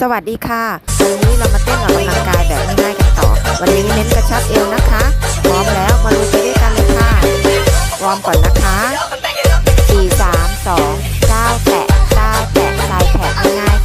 สวัสดีค่ะวันนี้เรามาเต้นออกกำลังกายแบบง่ายๆกันต่อ วันนี้เน้นกระชับเอวนะคะพร้อมแล้วมาดูไปด้วยกันเลยค่ะพร้อมก่อนนะคะ4 3 2 9แตะ9แตะซ้ายแผลง่าย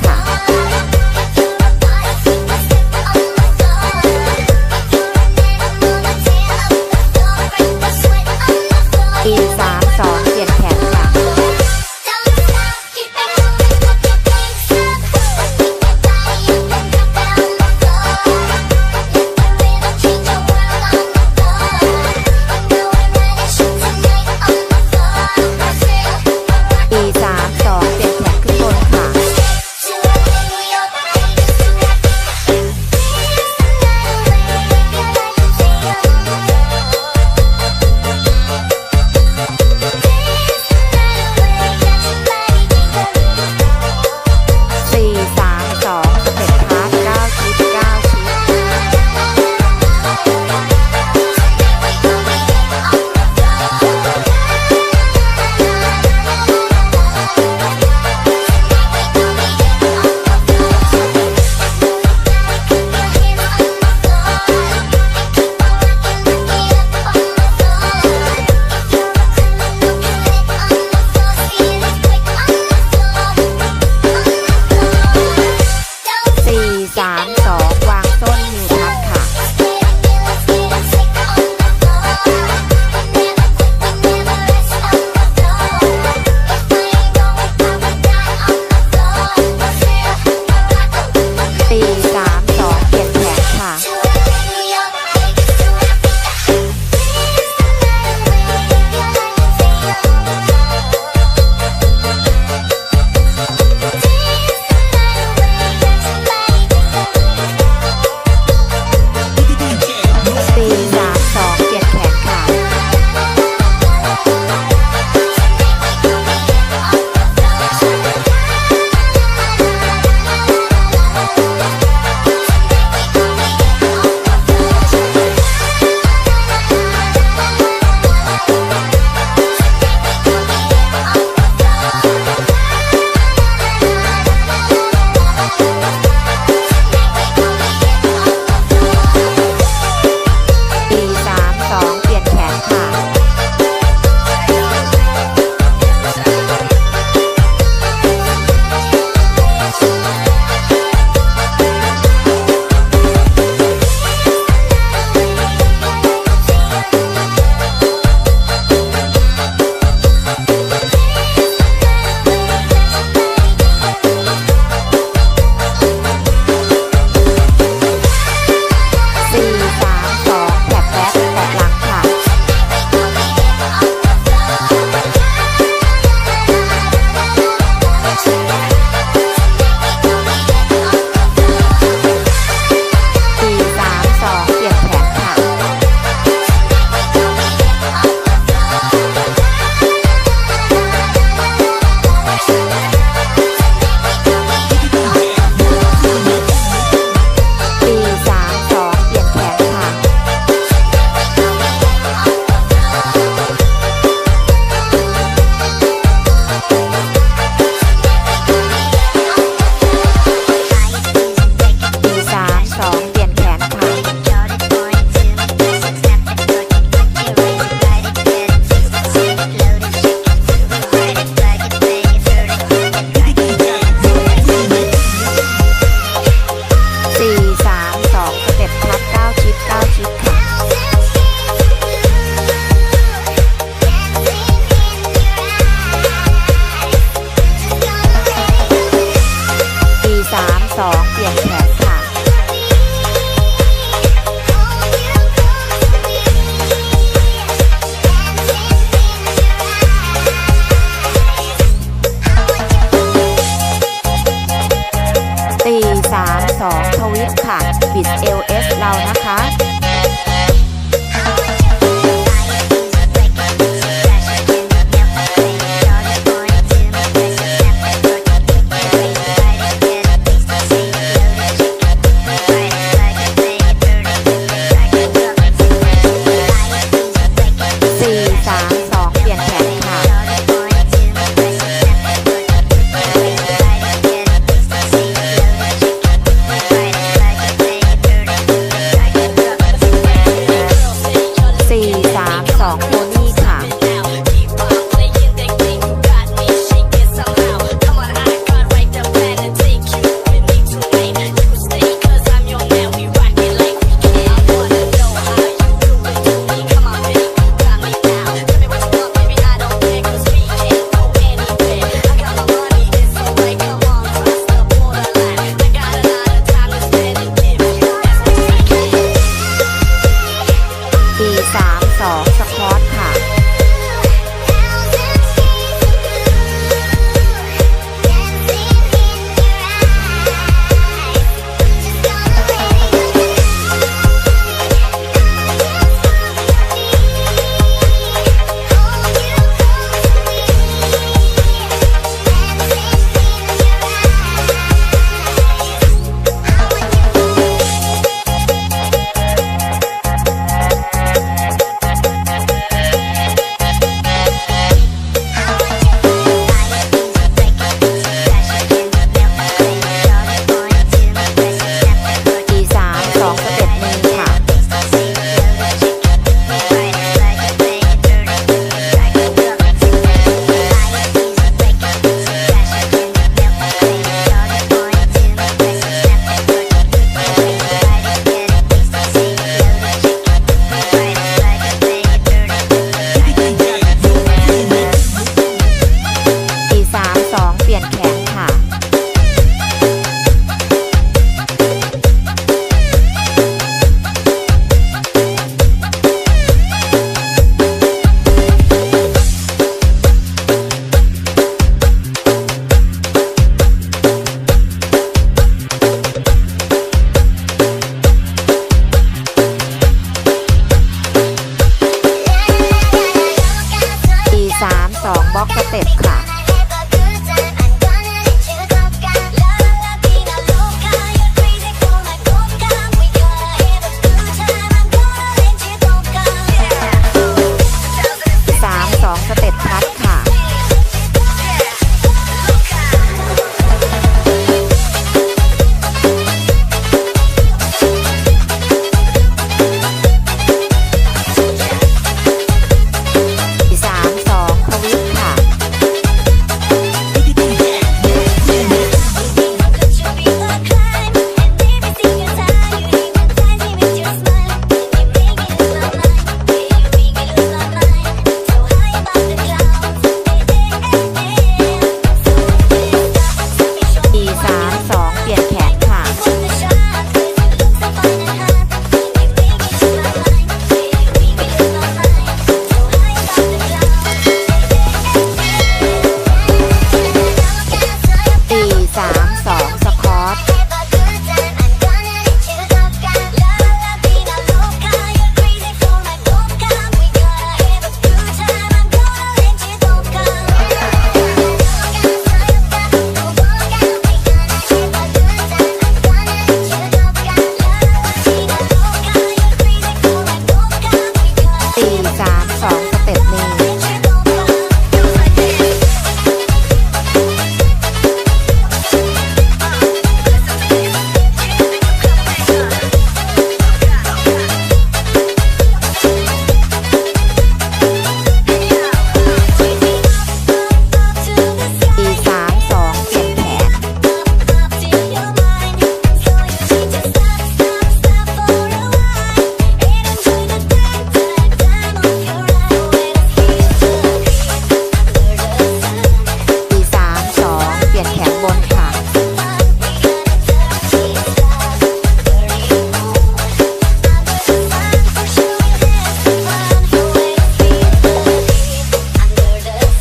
Tip,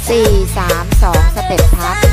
4 3 2 สเต็ปพับ